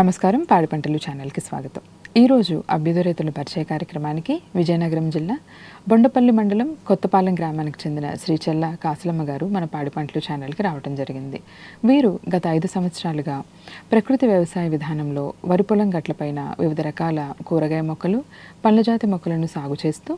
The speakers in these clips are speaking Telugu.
నమస్కారం పాడి పంటలు ఛానల్కి స్వాగతం. ఈరోజు అభ్యుదయ రైతుల పరిచయ కార్యక్రమానికి విజయనగరం జిల్లా బొండపల్లి మండలం కొత్తపాలెం గ్రామానికి చెందిన శ్రీ కాసులమ్మ గారు మన పాడి పంటలు ఛానల్కి రావడం జరిగింది. వీరు గత ఐదు సంవత్సరాలుగా ప్రకృతి వ్యవసాయ విధానంలో వరి పొలం గట్లపైన వివిధ రకాల కూరగాయ మొక్కలు పండ్లజాతి మొక్కలను సాగు చేస్తూ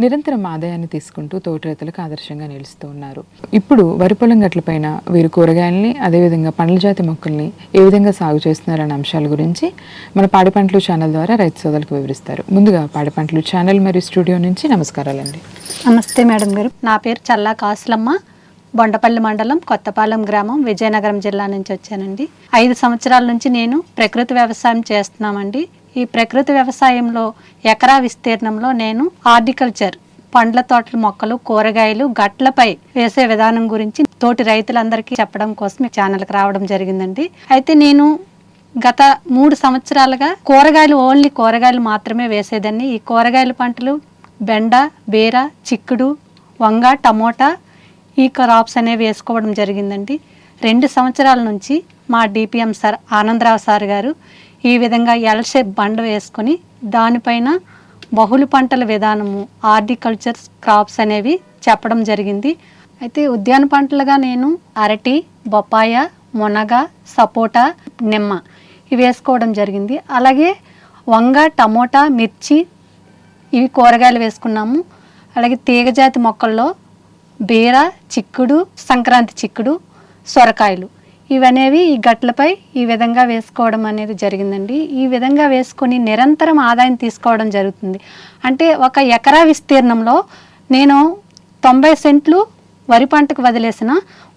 నిరంతరం ఆదాయాన్ని తీసుకుంటూ తోటి రైతులకు ఆదర్శంగా నిలుస్తూ ఉన్నారు. ఇప్పుడు వరి పొలం గట్లపైన వీరు కూరగాయల్ని అదేవిధంగా పండ్ల జాతి మొక్కల్ని ఏ విధంగా సాగు చేస్తున్నారనే అంశాల గురించి మన పాడి పంటలు ఛానల్ ద్వారా రైతు సోదరులకు వివరిస్తారు. ముందుగా పాడి పంటలు ఛానల్ మరియు స్టూడియో నుంచి నమస్కారాలండి. నమస్తే మేడం గారు. నా పేరు చల్లా కాసులమ్మ. బొండపల్లి మండలం కొత్తపాలెం గ్రామం విజయనగరం జిల్లా నుంచి వచ్చానండి. ఐదు సంవత్సరాల నుంచి నేను ప్రకృతి వ్యవసాయం చేస్తున్నామండి. ఈ ప్రకృతి వ్యవసాయంలో ఎకరా విస్తీర్ణంలో నేను హార్టికల్చర్ పండ్ల తోటల మొక్కలు కూరగాయలు గట్లపై వేసే విధానం గురించి తోటి రైతులందరికీ చెప్పడం కోసం ఛానల్కి రావడం జరిగిందండి. అయితే నేను గత మూడు సంవత్సరాలుగా కూరగాయలు ఓన్లీ కూరగాయలు మాత్రమే వేసేదాన్ని. ఈ కూరగాయల పంటలు బెండ బీర చిక్కుడు వంగ టమోటా ఈ క్రాప్స్ అనేవి వేసుకోవడం జరిగిందండి. రెండు సంవత్సరాల నుంచి మా డిపిఎం సార్ ఆనందరావు సార్ గారు ఈ విధంగా ఎల్ షేప్ బండ వేసుకొని దానిపైన బహుళ పంటల విధానము ఆర్టికల్చర్ క్రాప్స్ అనేవి చెప్పడం జరిగింది. అయితే ఉద్యాన పంటలుగా నేను అరటి బొప్పాయ మునగ సపోటా నిమ్మ ఇవి వేసుకోవడం జరిగింది. అలాగే వంగ టమోటా మిర్చి ఇవి కూరగాయలు వేసుకున్నాము. అలాగే తీగజాతి మొక్కల్లో బీర చిక్కుడు సంక్రాంతి చిక్కుడు సొరకాయలు. ఇవనేవి ఈ గట్లపై ఈ విధంగా వేసుకోవడం అనేది జరిగిందండి. ఈ విధంగా వేసుకొని నిరంతరం ఆదాయం తీసుకోవడం జరుగుతుంది. అంటే ఒక ఎకరా విస్తీర్ణంలో నేను తొంభై సెంట్లు వరి పంటకు వదిలేసిన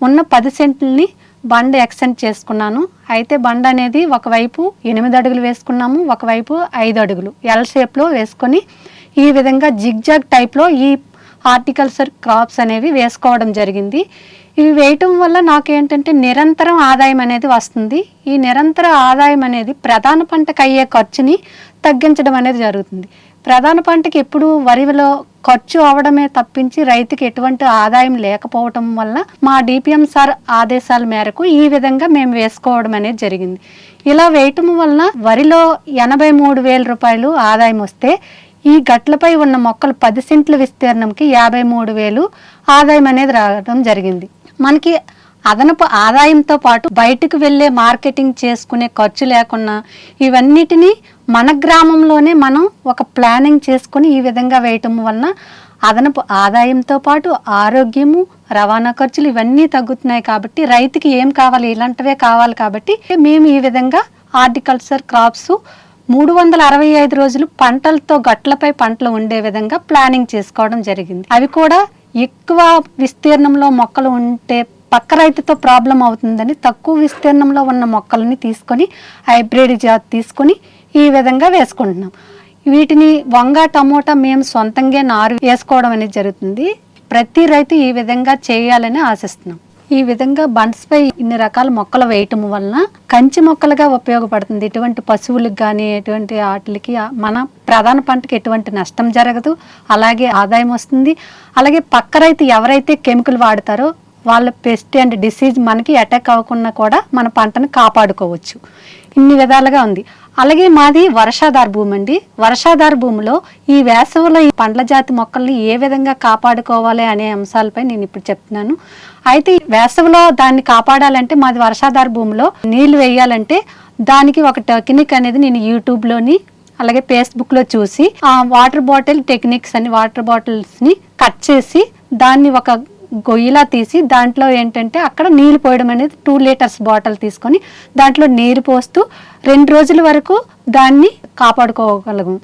ఉన్న పది సెంట్లని బండ ఎక్స్టెండ్ చేసుకున్నాను. అయితే బండ అనేది ఒకవైపు ఎనిమిది అడుగులు వేసుకున్నాము ఒకవైపు ఐదు అడుగులు. ఎల్ షేప్లో వేసుకొని ఈ విధంగా జిగ్జాగ్ టైప్లో ఈ హార్టికల్చర్ క్రాప్స్ అనేవి వేసుకోవడం జరిగింది. ఇవి వేయటం వల్ల నాకు ఏంటంటే నిరంతరం ఆదాయం అనేది వస్తుంది. ఈ నిరంతర ఆదాయం అనేది ప్రధాన పంటకు అయ్యే ఖర్చుని తగ్గించడం అనేది జరుగుతుంది. ప్రధాన పంటకి ఎప్పుడు వరిలో ఖర్చు అవడమే తప్పించి రైతుకి ఎటువంటి ఆదాయం లేకపోవటం వల్ల మా డిపిఎం సార్ ఆదేశాల మేరకు ఈ విధంగా మేము వేసుకోవడం అనేది జరిగింది. ఇలా వేయటం వలన వరిలో ఎనభై మూడు వేల రూపాయలు ఆదాయం వస్తే ఈ గట్లపై ఉన్న మొక్కలు పది సెంట్ల విస్తీర్ణంకి యాభై మూడు వేలు ఆదాయం అనేది రావడం జరిగింది. మనకి అదనపు ఆదాయంతో పాటు బయటకు వెళ్ళే మార్కెటింగ్ చేసుకునే ఖర్చు లేకుండా ఇవన్నిటినీ మన గ్రామంలోనే మనం ఒక ప్లానింగ్ చేసుకుని ఈ విధంగా వేయటం వలన అదనపు ఆదాయంతో పాటు ఆరోగ్యము రవాణా ఖర్చులు ఇవన్నీ తగ్గుతున్నాయి కాబట్టి రైతుకి ఏం కావాలి ఇలాంటివే కావాలి కాబట్టి మేము ఈ విధంగా హార్టికల్చర్ క్రాప్స్ మూడు వందల అరవై ఐదు రోజులు పంటలతో గట్లపై పంటలు ఉండే విధంగా ప్లానింగ్ చేసుకోవడం జరిగింది. అవి కూడా ఎక్కువ విస్తీర్ణంలో మొక్కలు ఉంటే పక్క రైతుతో ప్రాబ్లం అవుతుందని తక్కువ విస్తీర్ణంలో ఉన్న మొక్కలని తీసుకొని హైబ్రిడ్ జాతి తీసుకొని ఈ విధంగా వేసుకుంటున్నాం. వీటిని వంగ టమోటా మేము సొంతంగా నారు వేసుకోవడం అనేది జరుగుతుంది. ప్రతి రైతు ఈ విధంగా చేయాలని ఆశిస్తున్నాం. ఈ విధంగా బండ్స్ పై ఇన్ని రకాల మొక్కలు వేయటం వలన కంచి మొక్కలుగా ఉపయోగపడుతుంది. ఎటువంటి పశువులకు కానీ ఎటువంటి వాటికి మన ప్రధాన పంటకి ఎటువంటి నష్టం జరగదు. అలాగే ఆదాయం వస్తుంది. అలాగే పక్క రైతు ఎవరైతే కెమికల్ వాడతారో వాళ్ళ పెస్ట్ అండ్ డిసీజ్ మనకి అటాక్ అవ్వకుండా కూడా మన పంటను కాపాడుకోవచ్చు. ఇన్ని విధాలుగా ఉంది. అలాగే మాది వర్షాధార భూమి అండి. వర్షాధార భూమిలో ఈ వేసవిలో ఈ పండ్ల జాతి మొక్కల్ని ఏ విధంగా కాపాడుకోవాలి అనే అంశాలపై నేను ఇప్పుడు చెప్తున్నాను. అయితే వేసవిలో దాన్ని కాపాడాలంటే మాది వర్షాధార భూమిలో నీళ్ళు వేయాలంటే దానికి ఒక టెక్నిక్ అనేది నేను యూట్యూబ్లోని అలాగే ఫేస్బుక్లో చూసి ఆ వాటర్ బాటిల్ టెక్నిక్స్ అని వాటర్ బాటిల్స్ని కట్ చేసి దాన్ని ఒక గొయ్యిలా తీసి దాంట్లో ఏంటంటే అక్కడ నీళ్ళు పోయడం అనేది టూ లీటర్స్ బాటిల్ తీసుకొని దాంట్లో నీరు పోస్తూ రెండు రోజుల వరకు దాన్ని కాపాడుకోగలము.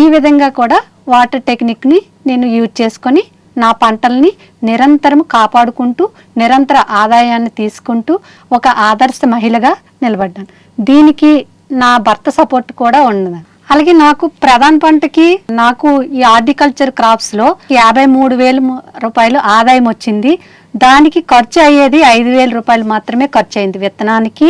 ఈ విధంగా కూడా వాటర్ టెక్నిక్ని నేను యూజ్ చేసుకొని నా పంటల్ని నిరంతరం కాపాడుకుంటూ నిరంతర ఆదాయాన్ని తీసుకుంటూ ఒక ఆదర్శ మహిళగా నిలబడ్డాను. దీనికి నా భర్త సపోర్ట్ కూడా ఉన్నది. అలాగే నాకు ప్రధాన పంటకి నాకు ఈ హార్టికల్చర్ క్రాప్స్లో యాభై మూడు వేలు రూపాయలు ఆదాయం వచ్చింది. దానికి ఖర్చు అయ్యేది ఐదు వేల రూపాయలు మాత్రమే ఖర్చు అయింది విత్తనానికి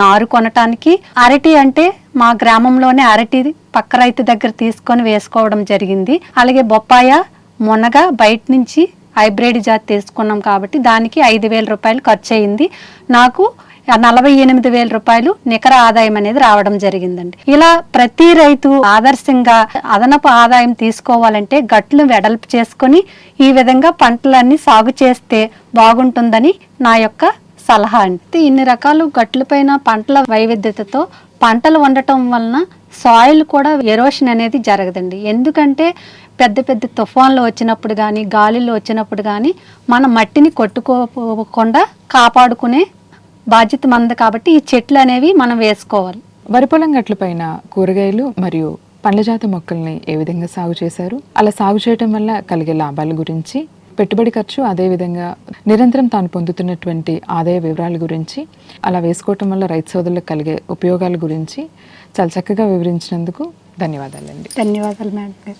నారు కొనటానికి. అరటి అంటే మా గ్రామంలోనే అరటి పక్క రైతు దగ్గర తీసుకొని వేసుకోవడం జరిగింది. అలాగే బొప్పాయ మునగ బయట నుంచి హైబ్రిడ్ జాతి తీసుకున్నాం కాబట్టి దానికి ఐదు వేల రూపాయలు ఖర్చు అయింది. నాకు నలభై ఎనిమిది వేల రూపాయలు నికర ఆదాయం అనేది రావడం జరిగిందండి. ఇలా ప్రతి రైతు ఆదర్శంగా అదనపు ఆదాయం తీసుకోవాలంటే గట్లు వెడల్పు చేసుకొని ఈ విధంగా పంటలన్నీ సాగు చేస్తే బాగుంటుందని నా యొక్క సలహా అండి. ఇన్ని రకాలు గట్లపైన పంటల వైవిధ్యతతో పంటలు ఉండటం వలన సాయిల్ కూడా ఎరోషన్ అనేది జరగదండి. ఎందుకంటే పెద్ద పెద్ద తుఫాన్లు వచ్చినప్పుడు కానీ గాలిలో వచ్చినప్పుడు కానీ మన మట్టిని కొట్టుకోకుండా కాపాడుకునే బాధ్యత మనది కాబట్టి ఈ చెట్లు అనేవి మనం వేసుకోవాలి. వరి పొలం గట్లపైన కూరగాయలు మరియు పండ్ల జాతి మొక్కల్ని ఏ విధంగా సాగు చేశారు? అలా సాగు చేయటం వల్ల కలిగే లాభాల గురించి పెట్టుబడి ఖర్చు అదేవిధంగా నిరంతరం తాను పొందుతున్నటువంటి ఆదాయ వివరాల గురించి అలా వేసుకోవటం వల్ల రైతు సోదరులకు కలిగే ఉపయోగాల గురించి చాలా చక్కగా వివరించినందుకు ధన్యవాదాలండి. ధన్యవాదాలు మేడం